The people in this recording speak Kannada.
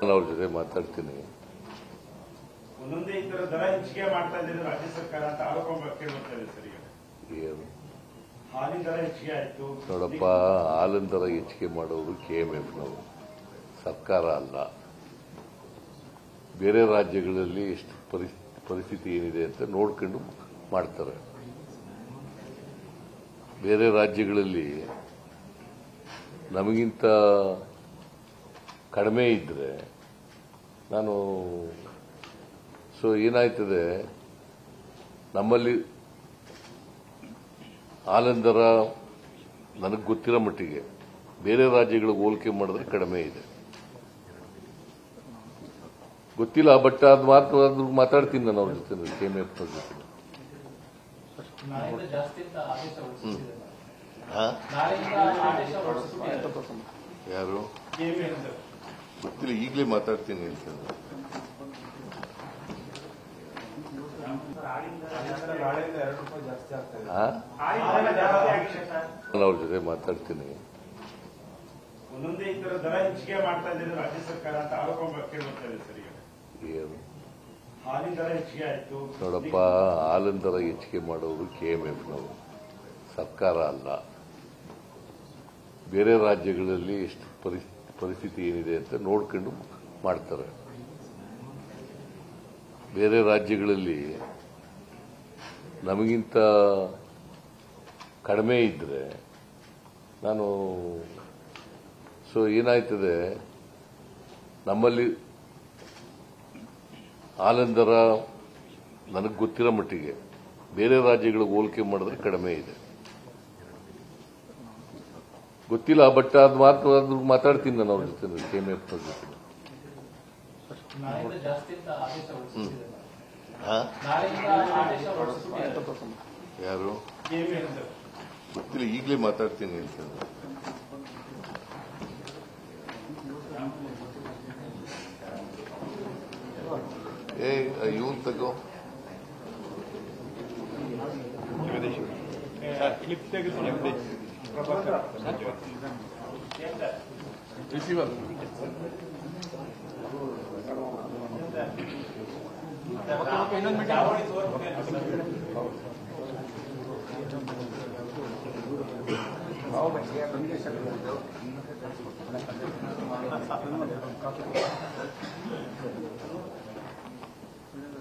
ನಾನು ಅವ್ರ ಜೊತೆ ಮಾತಾಡ್ತೀನಿ. ಏನು? ನೋಡಪ್ಪ ಹಾಲಿನ ದರ ಹೆಚ್ಚಿಗೆ ಮಾಡೋದು ಕೆ ಎಂ ಎಫ್ನವರು ಸರ್ಕಾರ ಅಲ್ಲ. ಬೇರೆ ರಾಜ್ಯಗಳಲ್ಲಿ ಎಷ್ಟು ಪರಿಸ್- ಪರಿಸ್ಥಿತಿ ಏನಿದೆ ಅಂತ ನೋಡ್ಕೊಂಡು ಮಾಡ್ತಾರೆ. ಬೇರೆ ರಾಜ್ಯಗಳಲ್ಲಿ ನಮಗಿಂತ ಕಡಿಮೆ ಇದ್ರೆ ನಾನು ಸೊ ಏನಾಯ್ತದೆ ನಮ್ಮಲ್ಲಿ ಆಲಂದರ ನನಗೆ ಗೊತ್ತಿರೋ ಮಟ್ಟಿಗೆ ಬೇರೆ ರಾಜ್ಯಗಳಿಗೆ ಹೋಲಿಕೆ ಮಾಡಿದ್ರೆ ಕಡಿಮೆ ಇದೆ. ಗೊತ್ತಿಲ್ಲ ಬಟ್ ಅದು ಮಾತು ಅದ್ರ ಮಾತಾಡ್ತೀನಿ ನಾನು ಅವ್ರ ಜೊತೆ ಕೆ ಎಂ ಎಫ್ ಜೊತೆ ಯಾರು. ಗೊತ್ತಿಲ್ಲ ಈಗಲೇ ಮಾತಾಡ್ತೀನಿ ಅಂತ ನಾನು ಅವ್ರ ಜೊತೆ ಮಾತಾಡ್ತೀನಿ. ಏನು? ನೋಡಪ್ಪ ಹಾಲಿನ ದರ ಹೆಚ್ಚಿಗೆ ಮಾಡೋರು ಕೆ ಎಂ ಎಫ್ನವರು ಸರ್ಕಾರ ಅಲ್ಲ. ಬೇರೆ ರಾಜ್ಯಗಳಲ್ಲಿ ಎಷ್ಟು ಪರಿಸ್- ಪರಿಸ್ಥಿತಿ ಏನಿದೆ ಅಂತ ನೋಡ್ಕೊಂಡು ಮಾಡ್ತಾರೆ. ಬೇರೆ ರಾಜ್ಯಗಳಲ್ಲಿ ನಮಗಿಂತ ಕಡಿಮೆ ಇದ್ರೆ ನಾನು, ಸೊ ಏನಾಯ್ತದೆ, ನಮ್ಮಲ್ಲಿ ಆಲಂದರ ನನಗೆ ಗೊತ್ತಿರೋ ಮಟ್ಟಿಗೆ ಬೇರೆ ರಾಜ್ಯಗಳಿಗೆ ಹೋಲಿಕೆ ಮಾಡಿದ್ರೆ ಕಡಿಮೆ ಇದೆ. ಗೊತ್ತಿಲ್ಲ ಬಟ್ ಅದು ಮಾತು ಅದ್ರ ಮಾತಾಡ್ತೀನಿ ನಾನು ಅವ್ರ ಜೊತೆ ಕೆ ಎಂ ಎಫ್ ಜೊತೆ. ಯಾರು? ಜಾಸ್ತಿ ಅಂತ ಮಾತಾಡ್ತೀನಿ ಅಂತ. ಏ ಇವನ್ ತಗೋ. ಕ್ಲಿಪ್ ಯಾರು KMF ಸರ್. ಗೊತ್ತಿಲ್ಲ ಈಗಲೇ ಮಾತಾಡ್ತೀನಿ ಅಂತಂದ್ರೆ ಏ ಇವನ್ ತಗೋ